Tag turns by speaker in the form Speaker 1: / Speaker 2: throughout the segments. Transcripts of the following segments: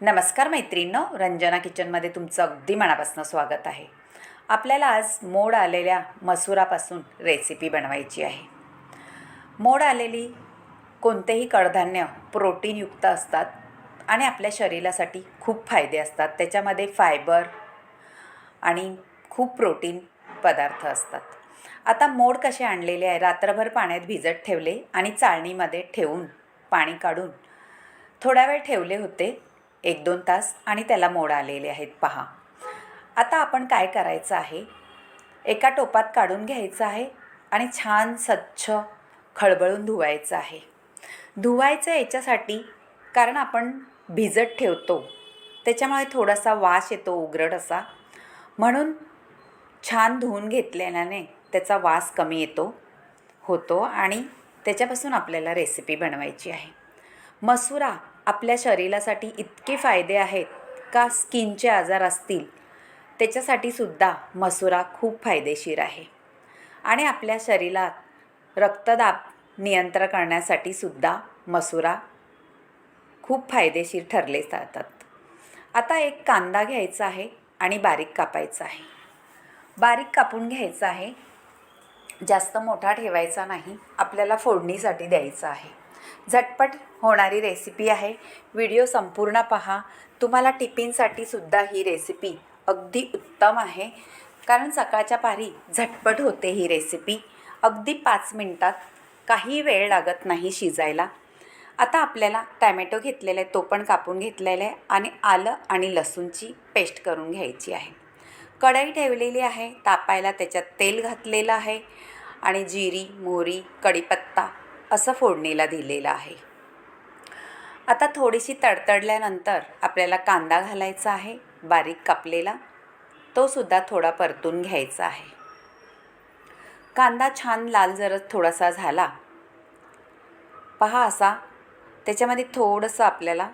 Speaker 1: नमस्कार मैत्रिणींनो रंजना किचनमध्ये तुमचं अगदी मनापासून स्वागत आहे. आपल्याला आज मोड आलेल्या मसुरापासून रेसिपी बनवायची आहे. मोड आलेली कोणतेही कडधान्य प्रोटीनयुक्त असतात आणि आपल्या शरीरासाठी खूप फायदे असतात. त्याच्यामध्ये फायबर आणि खूप प्रोटीन पदार्थ असतात. आता मोड कसे आणलेले आहे? रात्रभर पाण्यात भिजत ठेवले आणि चाळणीमध्ये ठेवून पाणी काढून थोडा वेळ ठेवले होते. एक दोन तास आणि त्याला मोड आलेले आहेत. पहा. आता आपण काय करायचं आहे? एका टोपात काढून घ्यायचं आहे आणि छान स्वच्छ खळबळून धुवायचं आहे. धुवायचं याच्यासाठी कारण आपण भिजत ठेवतो. त्याच्यामुळे थोडासा वास येतो उग्रट असा. म्हणून छान धुवून घेतल्याने त्याचा वास कमी येतो होतो आणि त्याच्यापासून आपल्याला रेसिपी बनवायची आहे. मसुरा आपल्या शरीरासाठी इतके फायदे आहेत का स्किनचे आजार असतील? त्याच्यासाठी सुद्धा मसुरा खूप फायदेशीर आहे. आणि आपल्या शरीरात रक्तदाब नियंत्रण करण्यासाठी सुद्धा मसुरा खूप फायदेशीर ठरले जातात. आता एक कांदा घ्यायचा आहे आणि बारीक कापायचा आहे. बारीक कापून घ्यायचा आहे. जास्त मोठा ठेवायचा नाही. आपल्याला फोडणीसाठी द्यायचा आहे. झटपट होणारी रेसिपी आहे. व्हिडिओ संपूर्ण पहा. तुम्हाला टिफिनसाठी सुद्धा ही रेसिपी अगदी उत्तम आहे. कारण सकाळच्या पारी झटपट होते ही रेसिपी अगदी पाच मिनटात काही वेळ लागत नाही शिजायला. आता आपल्याला टॅमॅटो घेतलेला आहे तो पण कापून घेतलेला आहे आणि आलं आणि लसूणची पेस्ट करून घ्यायची आहे. कढई ठेवलेली आहे. तापायला त्याच्यात तेल घातलेलं आहे. आणि जिरी मोहरी कढीपत्ता असं फोडणीला दिलेलं आहे. आता थोडीशी तडतडल्यानंतर आपल्याला कांदा घालायचा आहे बारीक कापलेला. तोसुद्धा थोडा परतून घ्यायचा आहे. कांदा छान लाल जरच थोडासा झाला. पहा असा त्याच्यामध्ये थोडंसं आपल्याला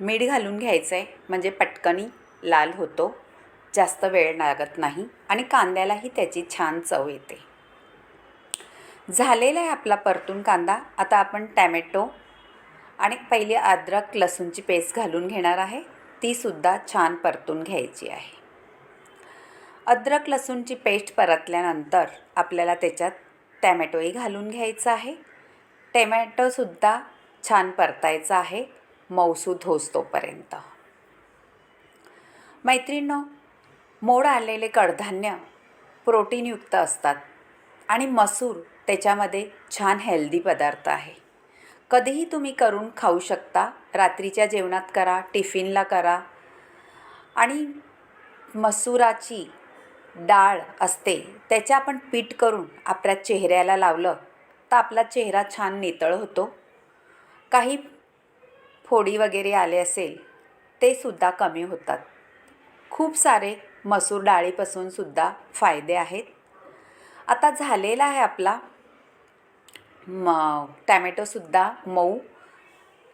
Speaker 1: मीठ घालून घ्यायचं आहे म्हणजे पटकनी लाल होतो. जास्त वेळ लागत नाही आणि कांद्यालाही त्याची छान चव येते. झालेला आहे आपला परतून कांदा. आता आपण टॅमॅटो आणि पहिली अद्रक लसूणची पेस्ट घालून घेणार आहे. तीसुद्धा छान परतून घ्यायची आहे. अद्रक लसूणची पेस्ट परतल्यानंतर आपल्याला त्याच्यात टॅमॅटोही घालून घ्यायचं आहे. टॅमॅटोसुद्धा छान परतायचा आहे मऊसूद होस तोपर्यंत. मैत्रिणींनो मोड आलेले कडधान्य प्रोटीनयुक्त असतात आणि मसूर त्याच्यामध्ये छान हेल्दी पदार्थ आहे. कधीही तुम्ही करून खाऊ शकता. रात्रीच्या जेवणात करा टिफिनला करा. आणि मसुराची डाळ असते त्याचे आपण पीठ करून आपल्या चेहऱ्याला लावलं तर आपला चेहरा छान नितळ होतो. काही फोडी वगैरे आले असेल ते सुद्धा कमी होतात. खूप सारे मसूर डाळीपासून सुद्धा फायदे आहेत. आता झालेला आहे आपला म टॅमॅटोसुद्धा मऊ.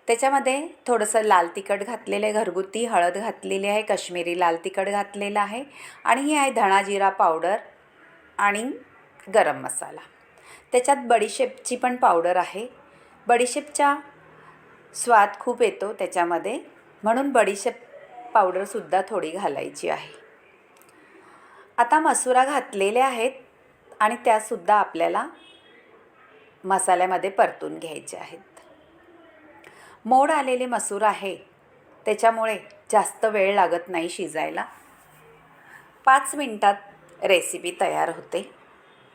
Speaker 1: त्याच्यामध्ये थोडंसं लाल तिखट घातलेलं आहे घरगुती हळद घातलेली आहे कश्मीरी लाल तिखट घातलेलं आहे आणि ही आहे धणा जिरा पावडर आणि गरम मसाला. त्याच्यात बडीशेपची पण पावडर आहे. बडीशेपचा स्वाद खूप येतो त्याच्यामध्ये म्हणून बडीशेप पावडरसुद्धा थोडी घालायची आहे. आता मसुरा घातलेले आहेत आणि त्यासुद्धा आपल्याला मसाल्यामध्ये परतून घ्यायचे आहेत. मोड आलेले मसूर आहे. त्याच्यामुळे जास्त वेळ लागत नाही शिजायला. पाच मिनटात रेसिपी तयार होते.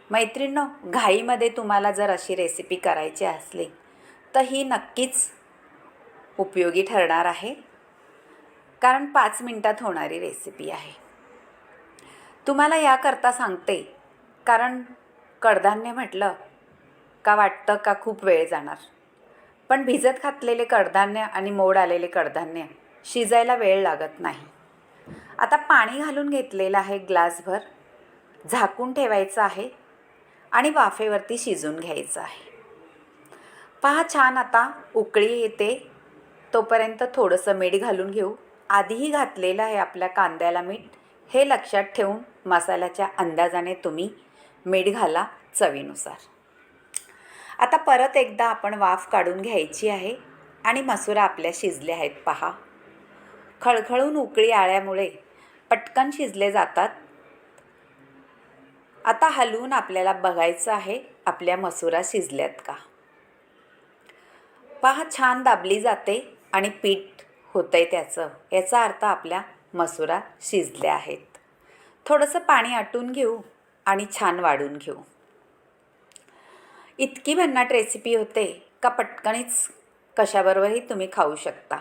Speaker 1: मैत्रिणींनो घाईमध्ये तुम्हाला जर अशी रेसिपी करायची असली तर ही नक्कीच उपयोगी ठरणार आहे. कारण पाच मिनटात होणारी रेसिपी आहे. तुम्हाला याकरता सांगते कारण कडधान्य म्हटलं का वाटतं का खूप वेळ जाणार. पण भिजत घातलेले कडधान्य आणि मोड आलेले कडधान्य शिजायला वेळ लागत नाही. आता पाणी घालून घेतलेलं आहे ग्लासभर झाकून ठेवायचं आहे आणि वाफेवरती शिजून घ्यायचं आहे. पहा छान आता उकळी येते तोपर्यंत थोडंसं मीठ घालून घेऊ. आधीही घातलेलं आहे आपल्या कांद्याला मीठ. हे लक्षात ठेवून मसाल्याच्या अंदाजाने तुम्ही मीठ घाला चवीनुसार. आता परत एकदा आपण वाफ काढून घ्यायची आहे आणि मसुरा आपल्या शिजल्या आहेत पहा. खळखळून उकळी आल्यामुळे पटकन शिजले जातात. आता हलवून आपल्याला बघायचं आहे आपल्या मसुरा शिजल्यात का? पहा छान दाबली जाते आणि पीठ होतं आहे त्याचं. याचा अर्थ आपल्या मसुरा शिजल्या आहेत. थोडंसं पाणी आटून घेऊ आणि छान वाढून घेऊ. इतकी भन्नाट रेसिपी होते का पटकनीच कशाबरोबरही तुम्ही खाऊ शकता.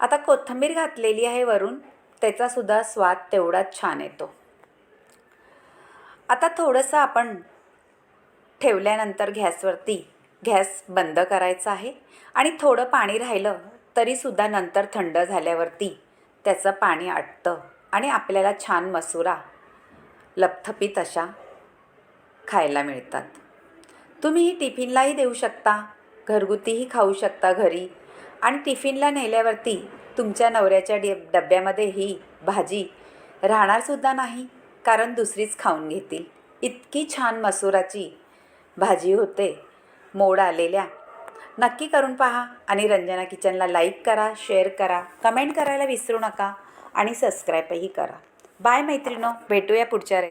Speaker 1: आता कोथिंबीर घातलेली आहे वरून त्याचासुद्धा स्वाद तेवढाच छान येतो. आता थोडंसं आपण ठेवल्यानंतर गॅसवरती गॅस बंद करायचा आहे आणि थोडं पाणी राहिलं तरीसुद्धा नंतर थंड झाल्यावरती त्याचं पाणी आटतं आणि आपल्याला छान मसुरा लपथपीत अशा खायला मिळतात. तुम्ही ही टिफिनलाही देऊ शकता. घरगुतीही खाऊ शकता घरी. आणि टिफिनला नेल्यावरती तुमच्या नवऱ्याच्या डे डब्यामध्ये ही भाजी राहणारसुद्धा नाही कारण दुसरीच खाऊन घेतील. इतकी छान मसुराची भाजी होते. मोड आलेल्या. नक्की करून पहा आणि रंजना किचनला लाईक करा शेअर करा कमेंट करायला विसरू नका आणि सबस्क्राईबही करा. बाय मैत्रिणो भेटूया पुढच्या रे